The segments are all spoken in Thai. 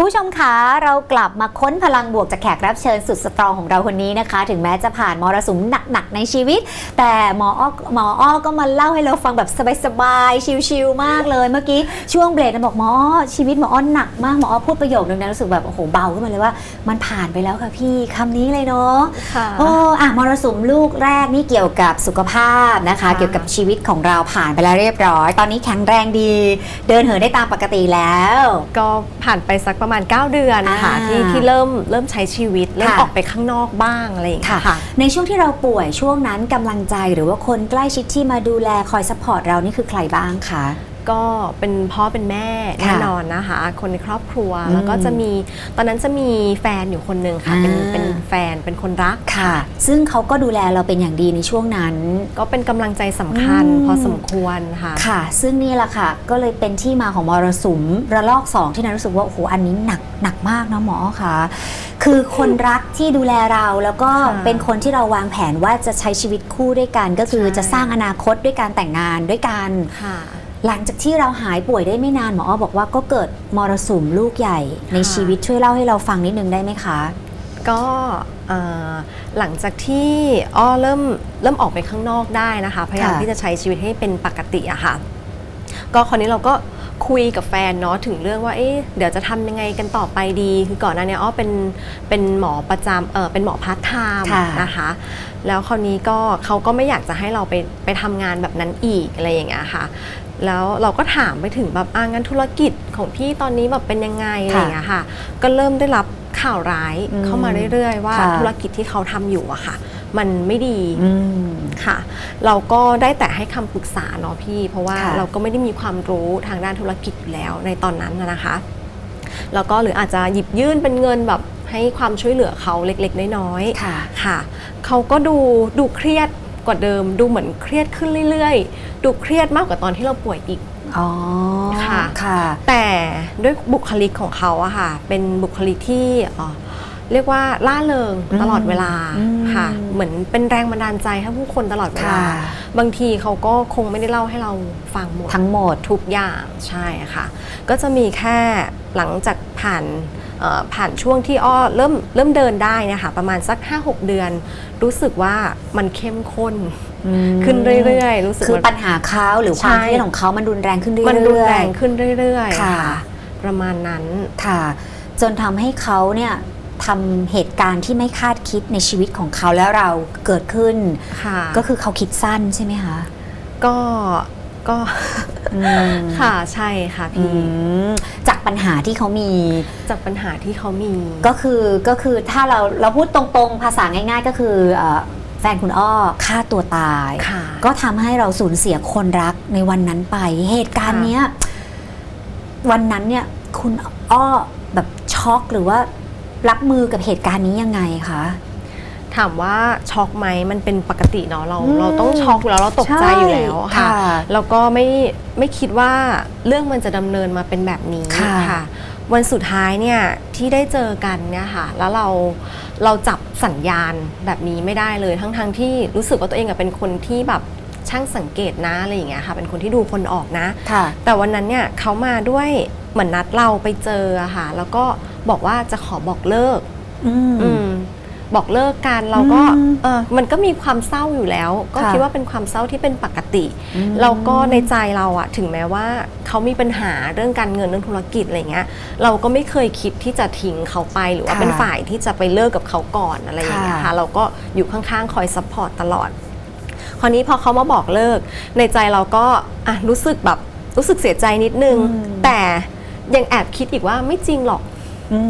คุณผู้ชมคะเรากลับมาค้นพลังบวกจากแขกรับเชิญสุดสตรองของเราคนนี้นะคะ ถึงแม้จะผ่านมรสุมหนักๆในชีวิต แต่หมออ้อหมออ้อก็มาเล่าให้เราฟังแบบสบายๆชิลๆมากเลยเมื่อกี้ช่วงเบรกนะบอกหมออ้อชีวิตหมออ้อหนักมากหมออ้อพูดประโยคนึงนะรู้สึกแบบโอ้โหเบาขึ้นมาเลยว่า มันผ่านไปแล้วค่ะพี่คำนี้เลยเนาะค่ะโอ้อะมรสุมลูกแรกนี่เกี่ยวกับสุขภาพนะคะค่ะเกี่ยวกับชีวิตของเราผ่านไปแล้วเรียบร้อย ตอนนี้แข็งแรงดี เดินเหินได้ตามปกติแล้ว ก็ผ่านไปสักประมาณ 9 เดือนค่ะอ่า ที่ที่เริ่มเริ่มใช้ชีวิต เริ่มค่ะออกไปข้างนอกบ้างอะไรอย่างเงี้ยค่ะ ในช่วงที่เราป่วยช่วงนั้นกำลังใจหรือว่าคนใกล้ชิดที่มาดูแลคอยซัพพอร์ตเรานี่คือใครบ้างคะ ก็เป็นพ่อเป็นแม่ค่ะแน่นอนนะคะ คนในครอบครัวอืมแล้วก็จะมีตอนนั้นจะมีแฟนอยู่คนหนึ่งค่ะเป็นอ่าเป็นแฟนเป็นคนรักค่ะ ซึ่งเขาก็ดูแลเราเป็นอย่างดีในช่วงนั้น ก็เป็นกำลังใจสำคัญอืมพอสมควรค่ะค่ะ ซึ่งนี่แหละค่ะ ก็เลยเป็นที่มาของมรสุมระลอกสองที่นันรู้สึกว่าโอ้โหอันนี้หนักหนักมากนะหมอค่ะ คือคนรักที่ดูแลเราแล้วก็ค่ะเป็นคนที่เราวางแผนว่าจะใช้ชีวิตคู่ด้วยกัน ก็คือใช่จะสร้างอนาคตด้วยการแต่งงานด้วยกันค่ะ หลังจากที่เราหายป่วยได้ไม่นานหมออ้อบอกว่าก็เกิดมรสุมลูกใหญ่ ในค่ะชีวิตช่วยเล่าให้เราฟังนิดนึงได้ไหมคะ ก็เอ่อหลังจากที่อ้อเริ่มเริ่มออกไปข้างนอกได้นะคะพยายามค่ะที่จะใช้ชีวิตให้เป็นปกติอะค่ะก็คราวนี้เราก็คุยกับแฟนเนาะถึงเรื่องว่าเอ๊ะเดี๋ยวจะทำยังไงกันต่อไปดี คือก่อนหน้านี้อ้อเป็นเป็นหมอประจำเออเป็นหมอพาร์ทไทม์ค่ะนะคะ แล้วคราวนี้ก็เขาก็ไม่อยากจะให้เราไปไปทำงานแบบนั้นอีกอะไรอย่างเงี้ยค่ะ แล้วเราก็ถามไปถึงแบบอ่างานธุรกิจของพี่ตอนนี้แบบเป็นยังไงอะไรอย่างเงี้ยค่ะ ก็เริ่มได้รับข่าวร้ายอืมเข้ามาเรื่อยๆ ว่าค่ะธุรกิจที่เขาทำอยู่อะค่ะ มันไม่ดีอืมค่ะ เราก็ได้แต่ให้คำปรึกษาเนาะพี่ เพราะว่าค่ะเราก็ไม่ได้มีความรู้ทางด้านธุรกิจอยู่แล้วในตอนนั้นนะนะคะแล้วก็หรืออาจจะหยิบยื่นเป็นเงินแบบให้ความช่วยเหลือเขาเล็กๆ น้อยๆค่ะค่ะ เขาก็ดูดูเครียด กว่าเดิม ดูเหมือนเครียดขึ้นเรื่อยๆ ดูเครียดมากกว่าตอนที่เราป่วยอีกอ๋อค่ะค่ะแต่ด้วยบุคลิกของเขาอะค่ะเป็นบุคลิกที่เอ่อเรียกว่าล่าเริงอืมตลอดเวลาอืมค่ะ เหมือนเป็นแรงบันดาลใจให้ผู้คนตลอดเวลาค่ะบางทีเขาก็คงไม่ได้เล่าให้เราฟังหมด ทั้งหมดทุกอย่างใช่ค่ะ ก็จะมีแค่หลังจากผ่านเอ่อ ผ่านช่วงที่อ้อเริ่มเริ่มเดินได้เนะคะประมาณสัก 5-6 เดือน รู้สึกว่ามันเข้มข้นอืมขึ้นเรื่อยๆ รู้สึกคือว่าปัญหาเขาหรือความใช่เครียดของเขามันรุนแรงขึ้นเรื่อยๆมันรุนแรงขึ้นเรื่อยๆค่ะ ประมาณนั้นค่ะ จนทำให้เขาเนี่ยทำเหตุการณ์ที่ไม่คาดคิดในชีวิตของเขาแล้วเราเกิดขึ้นค่ะก็คือเขาคิดสั้นใช่ไหมคะก็ก็อืม ค่ะใช่ค่ะอืพี่มจากปัญหาที่เขามี จากปัญหาที่เขามี ก็คือก็คือถ้าเราเราพูดตรงๆ ภาษาง่าย ๆ ก็คือเอ่อแฟนคุณอ้อฆ่าตัวตายค่ะก็ทำให้เราสูญเสียคนรักในวันนั้นไป เหตุการณ์ค่ะเนี้ยวันนั้นเนี่ยคุณอ้อแบบช็อกหรือว่ารับมือกับเหตุการณ์นี้ยังไงคะ ถามว่าช็อกไหมมันเป็นปกติเนาะเราอืมเราต้องช็อกอยู่แล้วเราตกใจอยู่แล้วค่ะค่ะแล้วก็ไม่ไม่คิดว่าเรื่องมันจะดำเนินมาเป็นแบบนี้ค่ะ วันสุดท้ายเนี่ยที่ได้เจอกันเนี่ยค่ะ แล้วเราเราจับสัญญาณแบบนี้ไม่ได้เลยทั้งๆทที่รู้สึกว่าตัวเองอะเป็นคนที่แบบช่างสังเกตนะอะไรอย่างเงี้ยค่ะ เป็นคนที่ดูคนออกนะค่ะแต่วันนั้นเนี่ยเขามาด้วยเหมือนนัดเราไปเจออะค่ะ แล้วก็บอกว่าจะขอบอกเลิก อืมอืม บอกเลิกกันเราก็อืมเออมันก็มีความเศร้าอยู่แล้ว ก็ค่ะคิดว่าเป็นความเศร้าที่เป็นปกติอืมแล้วก็ในใจเราอะถึงแม้ว่าเขามีปัญหาเรื่องการเงินเรื่องธุรกิจอะไรเงี้ยเราก็ไม่เคยคิดที่จะทิ้งเขาไปหรือว่าค่ะเป็นฝ่ายที่จะไปเลิกกับเขาก่อนอะไรอย่างเงี้ยค่ะค่ะเราก็อยู่ข้างๆคอยซัพพอร์ตตลอดคราวนี้พอเขามาบอกเลิก ในใจเราก็อะรู้สึกแบบรู้สึกเสียใจนิดนึงอืมแต่ยังแอบคิดอีกว่าไม่จริงหรอกม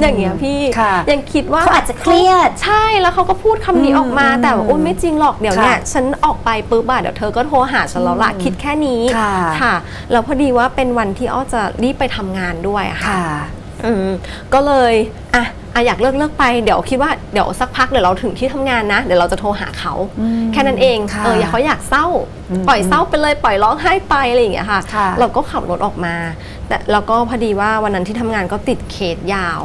อย่างเงี้ยพี่ค่ะยังคิดว่าเขาอาจจะเครียด ใช่แล้วเขาก็พูดคำนี้อืมออกมาอืมแต่ว่าอุ้ยไม่จริงหรอกเดี๋ยวเนี่ยค่ะฉันออกไปปุ๊บอะเดี๋ยวเธอก็โทรหาฉันแล้วละอืมคิดแค่นี้ค่ะค่ะแล้วพอดีว่าเป็นวันที่อ้อจะรีบไปทำงานด้วยอะค่ะค่ะอืมก็เลยอะ อะอยากเลิกเลิกไปเดี๋ยวคิดว่าเดี๋ยวสักพักเดี๋ยวเราถึงที่ทำงานนะ เดี๋ยวเราจะโทรหาเขาอืมแค่นั้นเองค่ะเอออย่าเขาอยากเศร้าอืมปล่อยเศร้าไปเลยปล่อยร้องไห้ไปอะไรอย่างเงี้ยค่ะค่ะเราก็ขับรถออกมา แต่แล้วก็พอดีว่าวันนั้นที่ทำงานก็ติดเคสยาว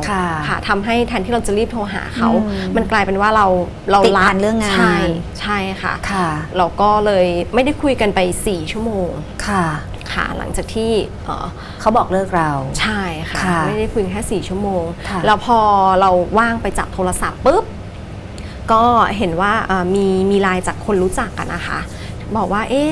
ค่ะทำให้แทนที่เราจะรีบโทรหาเขาอืมมันกลายเป็นว่าเราเราติดละพันเรื่องงานใช่ใช่ค่ะค่ะ เราก็เลยไม่ได้คุยกันไป4ชั่วโมงค่ะ ค่ะ หลังจากที่เอ่อเขาบอกเลิกเรา ใช่ค่ะ ค่ะไม่ได้คุยกันแค่สี่ชั่วโมง ค่ะ แล้วพอเราว่างไปจับโทรศัพท์ปุ๊บ ก็เห็นว่าเอ่อมีมีไลน์จากคนรู้จักกันนะคะ บอกว่าเอ๊ะ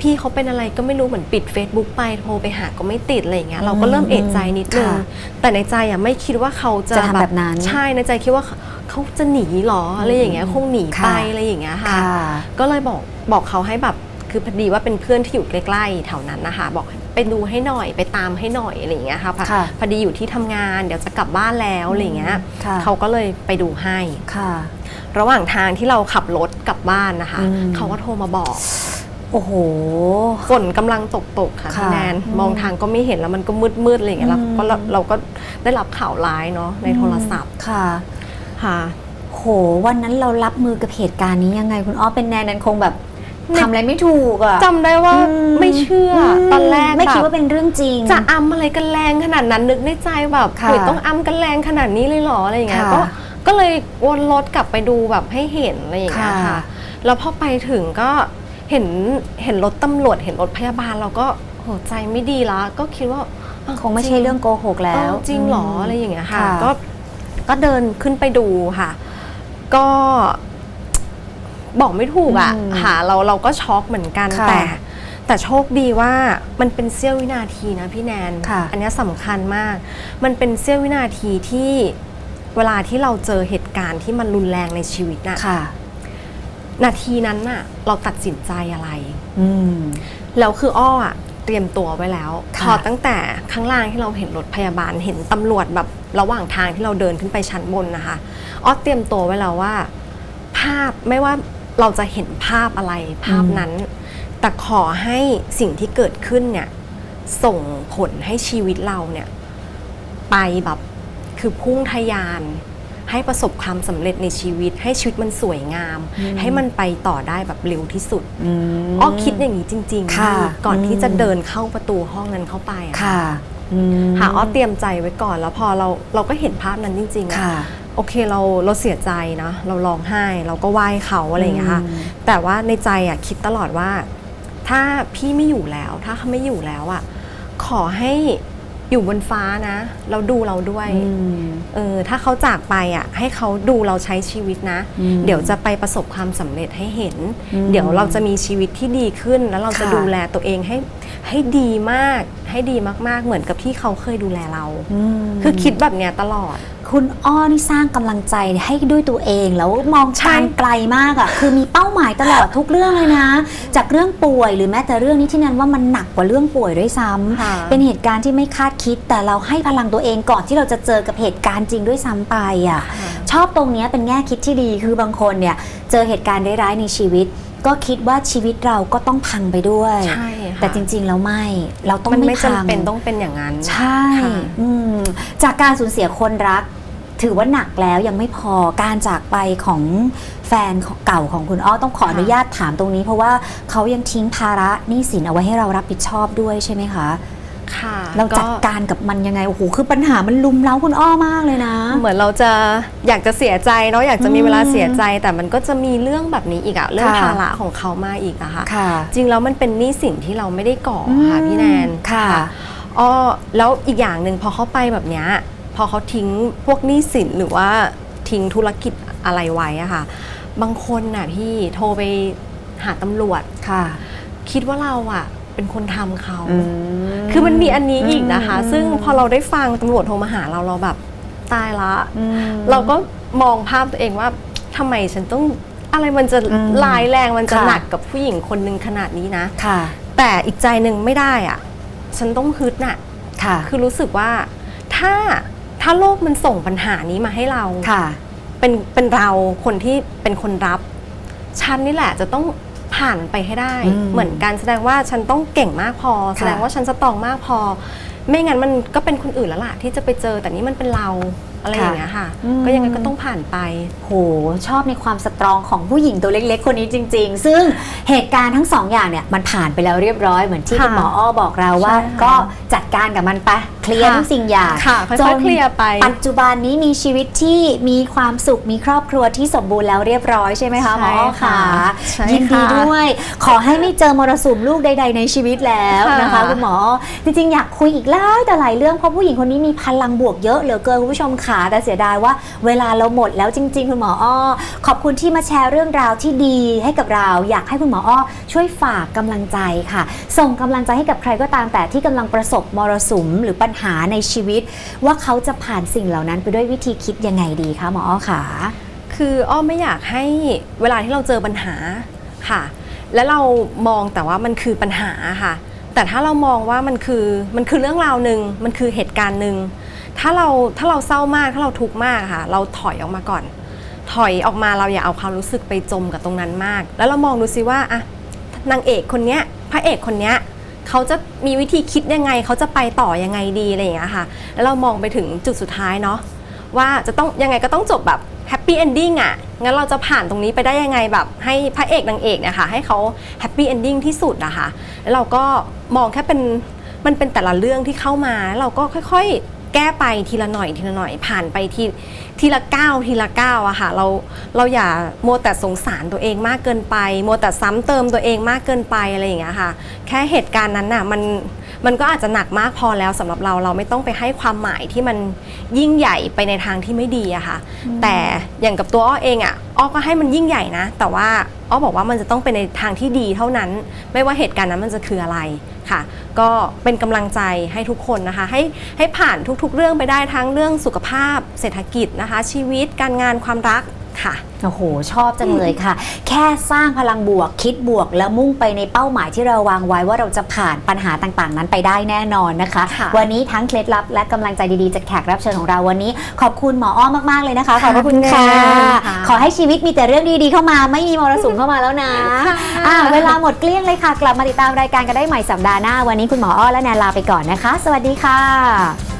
พี่เขาเป็นอะไรก็ไม่รู้เหมือนปิด Facebook ไปโทรไปหาก็ไม่ติดอะไรอย่างเงี้ยเราก็เริ่มเอะใจนิดนึงค่ะแต่ในใจอะไม่คิดว่าเขาจะจะทำแบบนั้น ใช่ในใจคิดว่าเขาเขาจะหนีเหรออะไรอย่างเงี้ยคงหนีไปค่ะอะไรอย่างเงี้ยค่ะค่ะ ก็เลยบอกบอกเขาให้แบบ คือพอดีว่าเป็นเพื่อนที่อยู่ใกล้ๆแถวนั้นนะคะบอกไปดูให้หน่อยไปตามให้หน่อยอะไรอย่างเงี้ยค่ะพอค่ะพอดีอยู่ที่ทำงานเดี๋ยวจะกลับบ้านแล้วอะไรอย่างเงี้ยค่ะเขาก็เลยไปดูให้ค่ะ ระหว่างทางที่เราขับรถกลับบ้านนะคะอืมเขาก็โทรมาบอก โอ้โหฝนกำลังตกตกๆค่ะค่ะพี่แนนอืมมองทางก็ไม่เห็นแล้วมันก็มืดมืดๆอะไรอย่างเงี้ยแล้วก็เราอืมเราก็ได้รับข่าวร้ายเนาะในโทรศัพท์ค่ะค่ะโหวันนั้นเรารับมือกับเหตุการณ์นี้ยังไงคุณอ้อเป็นแนนนันคงแบบไม่ ทำอะไรไม่ถูกอะ จำได้ว่าอืม ไม่เชื่ออมตอนแรกไม่คิดแบบว่าเป็นเรื่องจริง จะอำอะไรกันแรงขนาดนั้นนึกในใจแบบค่ะเฮ้ยต้องอำกันแรงขนาดนี้เลยเหรออะไรอย่างเงี้ยค่ะก็ก็เลยวนรถกลับไปดูแบบให้เห็นอะไรอย่างเงี้ยค่ะ ค่ะ แล้วพอไปถึงก็เห็นเห็นรถตำรวจเห็นรถพยาบาลเราก็โหใจไม่ดีละก็คิดว่าอ้าวคงไม่ใช่เรื่องโกหกเอแล้วอจริงเหรออะไรอย่างเงี้ยค่ะ ค่ะ ก็ก็เดินขึ้นไปดูค่ะ ก็ บอกไม่ถูกอะอืมค่ะเราเราก็ช็อกเหมือนกันค่ะแต่ แต่โชคดีว่ามันเป็นเสี้ยววินาทีนะพี่แนน ค่ะอันเนี้ยสำคัญมาก มันเป็นเสี้ยววินาทีที่เวลาที่เราเจอเหตุการณ์ที่มันรุนแรงในชีวิตน่ะ ค่ะ นาทีนั้นน่ะ เราตัดสินใจอะไร อืม แล้วคืออ้ออะเตรียมตัวไว้แล้วค่ะ พอตั้งแต่ข้างล่างที่เราเห็นรถพยาบาลเห็นตำรวจแบบระหว่างทางที่เราเดินขึ้นไปชั้นบนนะคะ อ้อเตรียมตัวไว้แล้วว่า ภาพไม่ว่า เราจะเห็นภาพอะไรภาพนั้น แต่ขอให้สิ่งที่เกิดขึ้นเนี่ยส่งผลให้ชีวิตเราเนี่ยไปแบบคือพุ่งทะยาน ให้ประสบความสำเร็จในชีวิต ให้ชีวิตมันสวยงามอืมให้มันไปต่อได้แบบเร็วที่สุดอืมอ้อคิดอย่างนี้จริงๆค่ะก่อนที่อืมจะเดินเข้าประตูห้องนั้นเข้าไปอะค่ะอืมค่ะอ้อเตรียมใจไว้ก่อนแล้วพอเราเราก็เห็นภาพนั้นจริงๆอะค่ะ โอเคเราเราเสียใจนะ เราร้องไห้ เราก็ไหว้เขาอะไรอย่างเงี้ยค่ะอืมแต่ว่าในใจอะคิดตลอดว่า ถ้าพี่ไม่อยู่แล้ว ถ้าเขาไม่อยู่แล้วอะ ขอให้อยู่บนฟ้านะแล้วดูเราด้วยอืมเออถ้าเขาจากไปอะ ให้เขาดูเราใช้ชีวิตนะอืมเดี๋ยวจะไปประสบความสำเร็จให้เห็นอืมเดี๋ยวเราจะมีชีวิตที่ดีขึ้น แล้วเราจะค่ะดูแลตัวเองให้ให้ดีมาก ให้ดีมากๆ เหมือนกับที่เขาเคยดูแลเราอืมคือคิดแบบเนี้ยตลอด คุณอ้อนี่สร้างกำลังใจให้ด้วยตัวเอง แล้วมองใช่การไกลมากอะ่ะ คือมีเป้าหมายตลอดทุกเรื่องเลยนะ จากเรื่องป่วยหรือแม้แต่เรื่องนี้ที่นันว่ามันหนักกว่าเรื่องป่วยด้วยซ้ำค่ะเป็นเหตุการณ์ที่ไม่คาดคิด แต่เราให้พลังตัวเองก่อนที่เราจะเจอกับเหตุการณ์จริงด้วยซ้ำไปอะ่ะ ชอบตรงเนี้ยเป็นแง่คิดที่ดีคือบางคนเนี่ยเจอเหตุการณ์ร้ายๆในชีวิต ก็คิดว่าชีวิตเราก็ต้องพังไปด้วย ใช่ค่ะแต่จริงๆแล้วไม่ เราต้องมันไม่ไม่พังจำเป็นต้องเป็นอย่างนั้น ใช่ค่ะ อืมจากการสูญเสียคนรัก ถือว่าหนักแล้วยังไม่พอการจากไปของแฟนของเก่าของคุณอ้อต้องขออนุญาตถามตรงนี้ เพราะว่าเขายังทิ้งภาระหนี้สินเอาไว้ให้เรารับผิดชอบด้วยใช่ไหมคะ ค่ะเราจัดการกับมันยังไงโอ้โหคือปัญหามันลุมเล้าคุณอ้อมากเลยนะ เหมือนเราจะอยากจะเสียใจเนาะอยากจะมีเวลาอืมเสียใจ แต่มันก็จะมีเรื่องแบบนี้อีกอะเรื่องค่ะภาระของเขามาอีกอะค่ะค่ะ จริงแล้วมันเป็นหนี้สินที่เราไม่ได้ก่ออค่ะพี่แนนค่ะอ๋อแล้วอีกอย่างหนึ่งพอเขาไปแบบเนี้ยพอเขาทิ้งพวกหนี้สินหรือว่าทิ้งธุรกิจอะไรไว้อะค่ะ บางคนน่ะพี่โทรไปหาตำรวจค่ะ คิดว่าเราอะ เป็นคนทำเขาอืมคือมันมีอันนี้อีกนะคะอืมซึ่งพอเราได้ฟังตำรวจโทรมาหาเราเราแบบตายละอืมเราก็มองภาพตัวเองว่าทำไมฉันต้องอะไรมันจะอืมลายแรงมันจะค่ะหนักกับผู้หญิงคนหนึ่งขนาดนี้นะค่ะ แต่อีกใจหนึ่งไม่ได้อะฉันต้องฮึดน่ะค่ะ คือรู้สึกว่าถ้าถ้าโลกมันส่งปัญหานี้มาให้เราค่ะ เป็นเป็นเราคนที่เป็นคนรับ ฉันนี่แหละจะต้อง ผ่านไปให้ได้อืมเหมือนกันแสดงว่าฉันต้องเก่งมากพอ แสดงว่าฉันสตรองมากพอ ไม่งั้นมันก็เป็นคนอื่นแล้วล่ะที่จะไปเจอแต่นี่มันเป็นเราอะไรอย่างเงี้ยค่ะอืมก็ยังไงก็ต้องผ่านไป โห ชอบในความสตรองของผู้หญิงตัวเล็กๆ คนนี้จริง ๆ ซึ่งเหตุการณ์ทั้งสองอย่างเนี่ยมันผ่านไปแล้วเรียบร้อยเหมือนที่ค่ะคุณหมออ้อบอกเราว่าใช่ค่ะก็จัดการกับมันไป เคลียร์ค่ะทุกสิ่งอย่างค่ะค่อยๆจนเคลียร์ไป ปัจจุบันนี้มีชีวิตที่มีความสุขมีครอบครัวที่สมบูรณ์แล้วเรียบร้อยใช่ไหมคะหมออ้อใช่ค่ะค่ะ ใช่ยินดีค่ะด้วย ขอให้ไม่เจอมรสุมลูกใด ๆ ในชีวิตแล้วนะคะค่ะคุณหมอ จริงๆ อยากคุยอีกหลายแต่หลายเรื่องเพราะผู้หญิงคนนี้มีพลังบวกเยอะเหลือเกินคุณผู้ชมขาแต่เสียดายว่า เวลาเราหมดแล้วจริง ๆ คุณหมออ้อ ขอบคุณที่มาแชร์เรื่องราวที่ดีให้กับเรา อยากให้คุณหมออ้อ ช่วยฝากกำลังใจค่ะ ส่งกำลังใจให้กับใครก็ตามแต่ที่กำลังประสบมรสุมหรือปัญหาในชีวิต ว่าเขาจะผ่านสิ่งเหล่านั้นไปด้วยวิธีคิดยังไงดีคะหมออ้อขาคืออ้อไม่อยากให้เวลาที่เราเจอปัญหาค่ะ แล้วเรามองแต่ว่ามันคือปัญหาค่ะ แต่ถ้าเรามองว่ามันคือมันคือเรื่องราวหนึ่งมันคือเหตุการณ์หนึ่งถ้าเราถ้าเราเศร้ามากถ้าเราทุกข์มากค่ะ เราถอยออกมาก่อน ถอยออกมาเราอย่าเอาความรู้สึกไปจมกับตรงนั้นมาก แล้วเรามองดูซิว่าอะนางเอกคนเนี้ยพระเอกคนเนี้ย เขาจะมีวิธีคิดยังไง เขาจะไปต่อยังไงดีอะไรอย่างเงี้ยค่ะ แล้วเรามองไปถึงจุดสุดท้ายเนาะว่าจะต้องยังไงก็ต้องจบแบบแฮปปี้เอนดิ้งอะ งั้นเราจะผ่านตรงนี้ไปได้ยังไงแบบ ให้พระเอกนางเอกเนี่ยค่ะให้เขาแฮปปี้เอนดิ้งที่สุดอะค่ะ แล้วเราก็มองแค่เป็นมันเป็นแต่ละเรื่องที่เข้ามา เราก็ค่อยๆ แก้ไปทีละหน่อยทีละหน่อยผ่านไปทีทีละก้าวทีละก้าวอะค่ะเราเราอย่ามัวแต่สงสารตัวเองมากเกินไปมัวแต่ซ้ำเติมตัวเองมากเกินไปอะไรอย่างเงี้ยค่ะ แค่เหตุการณ์นั้นน่ะมันมันก็อาจจะหนักมากพอแล้วสำหรับเราเราไม่ต้องไปให้ความหมายที่มันยิ่งใหญ่ไปในทางที่ไม่ดีอะค่ะ แต่อย่างกับตัวอ้อเองอะ อ้อก็ให้มันยิ่งใหญ่นะ แต่ว่าอ้อบอกว่ามันจะต้องเป็นในทางที่ดีเท่านั้น ไม่ว่าเหตุการณ์นั้นมันจะคืออะไรค่ะ ก็เป็นกำลังใจให้ทุกคนนะคะ ให้ให้ผ่านทุกๆ เรื่องไปได้ทั้งเรื่องสุขภาพ เศรษฐกิจนะคะ ชีวิตการงานความรัก ค่ะ โอ้โห ชอบจังเลยค่ะ แค่สร้างพลังบวกคิดบวกแล้วมุ่งไปในเป้าหมายที่เราวางไว้ว่าเราจะผ่านปัญหาต่างๆ นั้นไปได้แน่นอนนะคะ ค่ะวันนี้ทั้งเคล็ดลับและกำลังใจดีๆจากแขกรับเชิญของเราวันนี้ ขอบคุณหมออ้อมมากๆเลยนะคะขอบพระคุณค่ะ ค่ะ ขอให้ชีวิตมีแต่เรื่องดีๆเข้ามาไม่มีมรสุมเข้ามาแล้วนะค่ะอ่าเวลาหมดเกลี้ยงเลยค่ะ กลับมาติดตามรายการกันได้ใหม่สัปดาห์หน้า วันนี้คุณหมออ้อและแนนลาไปก่อนนะคะ สวัสดีค่ะ